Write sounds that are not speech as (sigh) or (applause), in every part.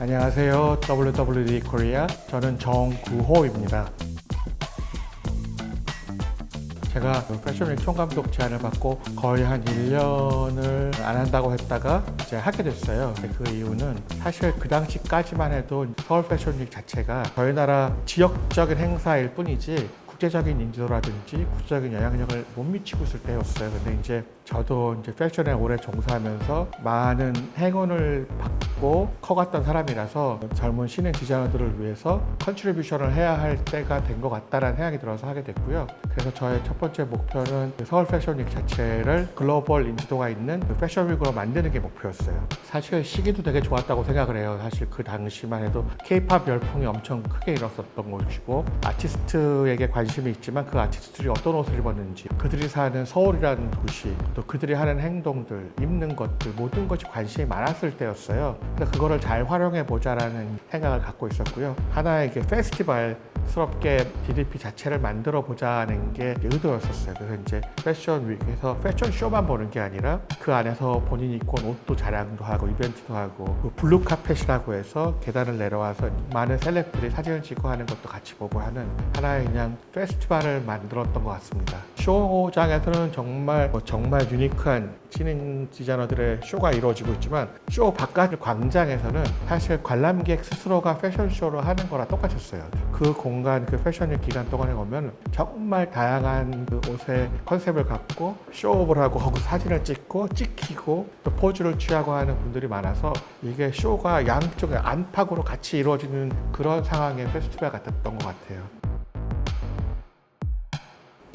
안녕하세요. WWD 코리아. 저는 정구호입니다. 제가 패션윅 총감독 제안을 받고 거의 한 1년을 안 한다고 했다가 이제 하게 됐어요. 그 이유는 사실 그 당시까지만 해도 서울 패션윅 자체가 저희 나라 지역적인 행사일 뿐이지 국제적인 인지도라든지 국제적인 영향력을 못 미치고 있을 때였어요. 근데 이제 저도 이제 패션에 오래 종사하면서 많은 행운을 받고 커갔던 사람이라서 젊은 신인 디자이너들을 위해서 컨트리뷰션을 해야 할 때가 된 것 같다라는 생각이 들어서 하게 됐고요. 그래서 저의 첫 번째 목표는 그 서울 패션윅 자체를 글로벌 인지도가 있는 그 패션윅으로 만드는 게 목표였어요. 사실 시기도 되게 좋았다고 생각을 해요. 사실 그 당시만 해도 케이팝 열풍이 엄청 크게 일었었던 것이고 아티스트에게 관심 이 있지만 그 아티스트들이 어떤 옷을 입었는지 그들이 사는 서울이라는 도시 또 그들이 하는 행동들 입는 것들 모든 것이 관심이 많았을 때였어요. 그거를 잘 활용해 보자라는 생각을 갖고 있었고요. 하나의 페스티벌 스럽게 DDP 자체를 만들어 보자는 게 의도였었어요. 그래서 이제 패션 위크에서 패션 쇼만 보는 게 아니라 그 안에서 본인이 입고 온 옷도 자랑도 하고 이벤트도 하고 그 블루 카펫이라고 해서 계단을 내려와서 많은 셀럽들이 사진을 찍고 하는 것도 같이 보고 하는 하나의 그냥 페스티벌을 만들었던 것 같습니다. 쇼장에서는 정말 뭐 정말 유니크한 신인 디자이너들의 쇼가 이루어지고 있지만 쇼 바깥 광장에서는 사실 관람객 스스로가 패션쇼를 하는 거랑 똑같았어요. 그 공간, 그 패션의 기간 동안에 오면 정말 다양한 그 옷의 컨셉을 갖고 쇼업을 하고 (laughs) 거기서 사진을 찍고 찍히고 또 포즈를 취하고 하는 분들이 많아서 이게 쇼가 양쪽의 안팎으로 같이 이루어지는 그런 상황의 페스티벌 같았던 것 같아요.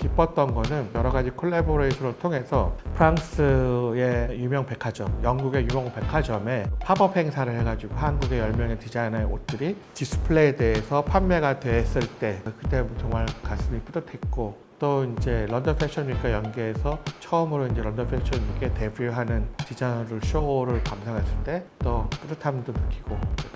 기뻤던 거는 여러 가지 콜라보레이션을 통해서 프랑스의 유명 백화점, 영국의 유명 백화점에 팝업 행사를 해가지고 한국의 10명의 디자이너의 옷들이 디스플레이에 대해서 판매가 됐을 때 그때 정말 가슴이 뿌듯했고 또 이제 런던 패션 위크와 연계해서 처음으로 이제 런던 패션 위크에 데뷔하는 디자이너를 쇼를 감상했을 때 또 뿌듯함도 느끼고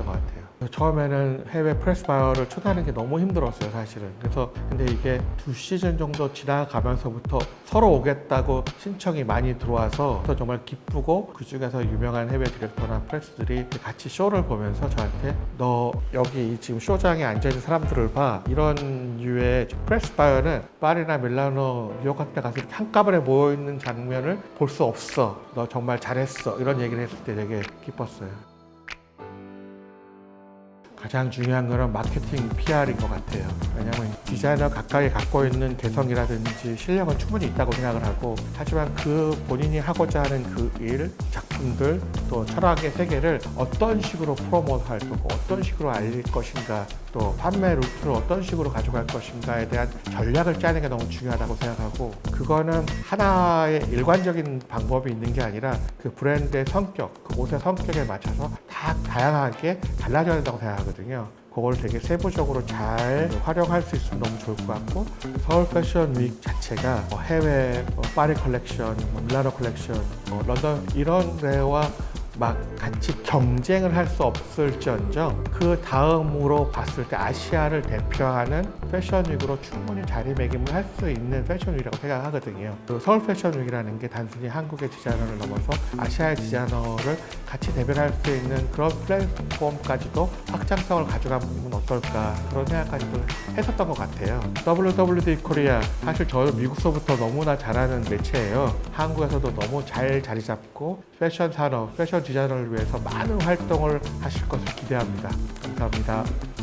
것 같아요. 처음에는 해외 프레스 바이어를 초대하는 게 너무 힘들었어요, 사실은. 그래서 근데 이게 두 시즌 정도 지나가면서부터 서로 오겠다고 신청이 많이 들어와서 또 정말 기쁘고 그 중에서 유명한 해외 디렉터나 프레스들이 같이 쇼를 보면서 저한테 너 여기 이 지금 쇼장에 앉아 있는 사람들을 봐 이런 류의 프레스 바이어는 파리나 밀라노, 뉴욕 데 가서 이렇게 한꺼번에 모여 있는 장면을 볼 수 없어. 너 정말 잘했어. 이런 얘기를 했을 때 되게 기뻤어요. 가장 중요한 거는 마케팅 PR인 것 같아요. 왜냐하면 디자이너 각각이 갖고 있는 개성이라든지 실력은 충분히 있다고 생각을 하고 하지만 그 본인이 하고자 하는 그 일, 작품들 또 철학의 세계를 어떤 식으로 프로모트할 거고 어떤 식으로 알릴 것인가 또 판매 루트를 어떤 식으로 가져갈 것인가에 대한 전략을 짜는 게 너무 중요하다고 생각하고 그거는 하나의 일관적인 방법이 있는 게 아니라 그 브랜드의 성격, 그 옷의 성격에 맞춰서 다 다양하게 달라져야 된다고 생각하 거든요. 그걸 되게 세부적으로 잘 활용할 수 있으면 너무 좋을 것 같고 서울 패션 윅 자체가 뭐 해외 뭐 파리 컬렉션, 뭐 밀라노 컬렉션, 뭐 런던 이런 데와 막 같이 경쟁을 할 수 없을지언정 그 다음으로 봤을 때 아시아를 대표하는 패션 윅으로 충분히 자리매김을 할 수 있는 패션 윅이라고 생각하거든요. 그 서울 패션 윅이라는 게 단순히 한국의 디자이너를 넘어서 아시아의 디자이너를 같이 대변할 수 있는 그런 플랫폼까지도 확장성을 가져가면 어떨까 그런 생각까지도 했었던 것 같아요. WWD 코리아 사실 저는 미국서부터 너무나 잘하는 매체예요. 한국에서도 너무 잘 자리 잡고 패션 산업, 패션 디자이너를 위해서 많은 활동을 하실 것을 기대합니다. 감사합니다.